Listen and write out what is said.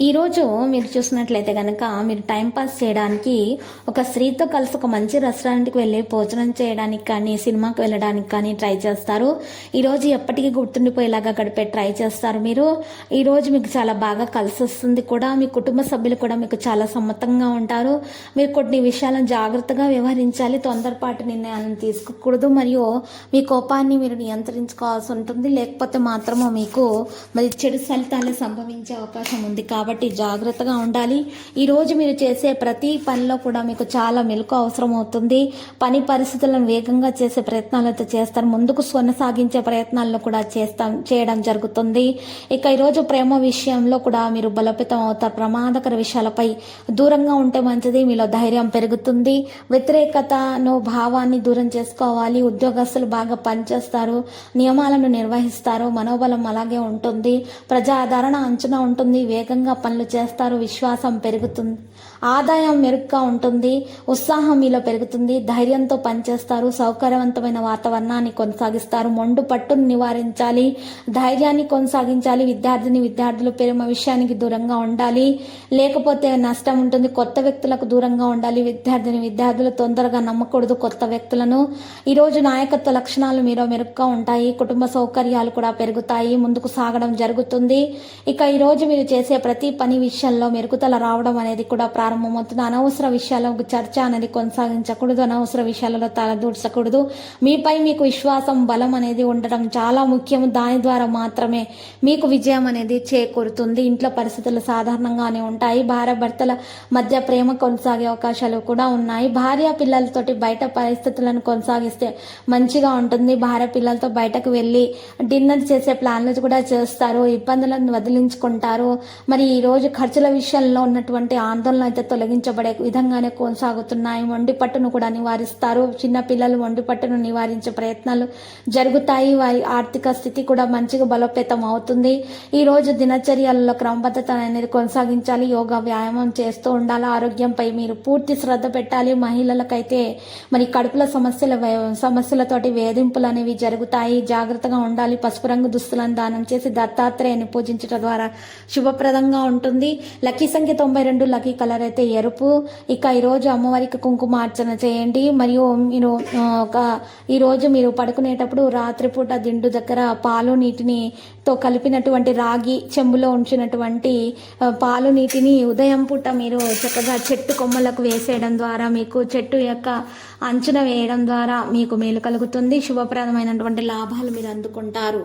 ఈరోజు మీరు చూసినట్లయితే కనుక మీరు టైంపాస్ చేయడానికి ఒక స్త్రీతో కలిసి ఒక మంచి రెస్టారెంట్కి వెళ్ళి భోజనం చేయడానికి కానీ సినిమాకి వెళ్ళడానికి కానీ ట్రై చేస్తారు. ఈరోజు ఎప్పటికీ గుర్తుండిపోయేలాగా గడిపే ట్రై చేస్తారు మీరు. ఈరోజు మీకు చాలా బాగా కలిసి వస్తుంది కూడా. మీ కుటుంబ సభ్యులు కూడా మీకు చాలా సమ్మతంగా ఉంటారు. మీరు కొన్ని విషయాలను జాగ్రత్తగా వ్యవహరించాలి. తొందరపాటు నిర్ణయాలను తీసుకోకూడదు. మరియు మీ కోపాన్ని మీరు నియంత్రించుకోవాల్సి ఉంటుంది. లేకపోతే మాత్రము మీకు మరి చెడు ఫలితాలు సంభవించే అవకాశం ఉంది కాబట్టి కాబట్టి జాగ్రత్తగా ఉండాలి. ఈరోజు మీరు చేసే ప్రతి పనిలో కూడా మీకు చాలా మెలకు అవసరం అవుతుంది. పని పరిస్థితులను వేగంగా చేసే ప్రయత్నాలతో చేస్తారు. ముందుకు కొనసాగించే ప్రయత్నాలను కూడా చేస్తాం చేయడం జరుగుతుంది. ఇక ఈరోజు ప్రేమ విషయంలో కూడా మీరు బలోపేతం అవుతారు. ప్రమాదకర విషయాలపై దూరంగా ఉంటే మంచిది. మీలో ధైర్యం పెరుగుతుంది. వ్యతిరేకతను భావాన్ని దూరం చేసుకోవాలి. ఉద్యోగస్తులు బాగా పనిచేస్తారు. నియమాలను నిర్వహిస్తారు. మనోబలం అలాగే ఉంటుంది. ప్రజాదరణ అంచనా ఉంటుంది. వేగంగా పనులు చేస్తారు విశ్వాసం పెరుగుతుంది. ఆదాయం మెరుగ్గా ఉంటుంది ఉత్సాహం మీలో పెరుగుతుంది ధైర్యంతో పనిచేస్తారు సౌకర్యవంతమైన వాతావరణాన్ని కొనసాగిస్తారు. మొండు పట్టును నివారించాలి ధైర్యాన్ని కొనసాగించాలి విద్యార్థిని విద్యార్థులు ప్రేమ విషయానికి దూరంగా ఉండాలి. లేకపోతే నష్టం ఉంటుంది కొత్త వ్యక్తులకు దూరంగా ఉండాలి. విద్యార్థిని విద్యార్థులు తొందరగా నమ్మకూడదు కొత్త వ్యక్తులను. ఈరోజు నాయకత్వ లక్షణాలు మీలో మెరుగ్గా ఉంటాయి కుటుంబ సౌకర్యాలు కూడా పెరుగుతాయి ముందుకు సాగడం జరుగుతుంది. ఇక ఈరోజు మీరు చేసే ప్రతి ప్రతి పని విషయంలో మెరుగుదల రావడం అనేది కూడా ప్రారంభమవుతుంది. అనవసర విషయాలకు చర్చ అనేది కొనసాగించకూడదు. అనవసర విషయాలలో తలదూర్చకూడదు. మీపై మీకు విశ్వాసం బలం అనేది ఉండడం చాలా ముఖ్యం. దాని ద్వారా మాత్రమే మీకు విజయం అనేది చేకూరుతుంది. ఇంట్లో పరిస్థితులు సాధారణంగానే ఉంటాయి. భార్య భర్తల మధ్య ప్రేమ కొనసాగే అవకాశాలు కూడా ఉన్నాయి. భార్య పిల్లలతోటి బయట పరిస్థితులను కొనసాగిస్తే మంచిగా ఉంటుంది. భార్య పిల్లలతో బయటకు వెళ్ళి డిన్నర్ చేసే ప్లాన్లు కూడా చేస్తారు. ఇబ్బందులను వదిలించుకుంటారు. మరి ఈ రోజు ఖర్చుల విషయంలో ఉన్నటువంటి ఆందోళన అయితే తొలగించబడే విధంగానే కొనసాగుతున్నాయి. మొండి పట్టును కూడా నివారిస్తారు. చిన్న పిల్లలు పట్టును నివారించే ప్రయత్నాలు జరుగుతాయి. వారి ఆర్థిక స్థితి కూడా మంచిగా బలోపేతం అవుతుంది. ఈరోజు దినచర్యలలో క్రమబద్ధత అనేది కొనసాగించాలి. యోగా వ్యాయామం చేస్తూ ఉండాలి. ఆరోగ్యంపై మీరు పూర్తి శ్రద్ధ పెట్టాలి. మహిళలకైతే మరి కడుపుల సమస్యల సమస్యలతోటి వేధింపులు అనేవి జరుగుతాయి. జాగ్రత్తగా ఉండాలి. పసుపు రంగు దుస్తులను దానం చేసి దత్తాత్రేయని పూజించడం ద్వారా శుభప్రదంగా ఉంటుంది. లక్కీ సంఖ్య తొంభై రెండు లక్కీ కలర్ అయితే ఎరుపు. ఇక ఈరోజు అమ్మవారికి కుంకుమార్చన చేయండి. మరియు మీరు ఒక ఈరోజు మీరు పడుకునేటప్పుడు రాత్రిపూట దిండు దగ్గర పాలు నీటిని తో కలిపినటువంటి రాగి చెంబులో ఉంచినటువంటి పాలు నీటిని ఉదయం పూట మీరు చక్కగా చెట్టు కొమ్మలకు వేసేయడం ద్వారా మీకు చెట్టు యొక్క అంచనా వేయడం ద్వారా మీకు మేలు కలుగుతుంది. శుభప్రదమైనటువంటి లాభాలు మీరు అందుకుంటారు.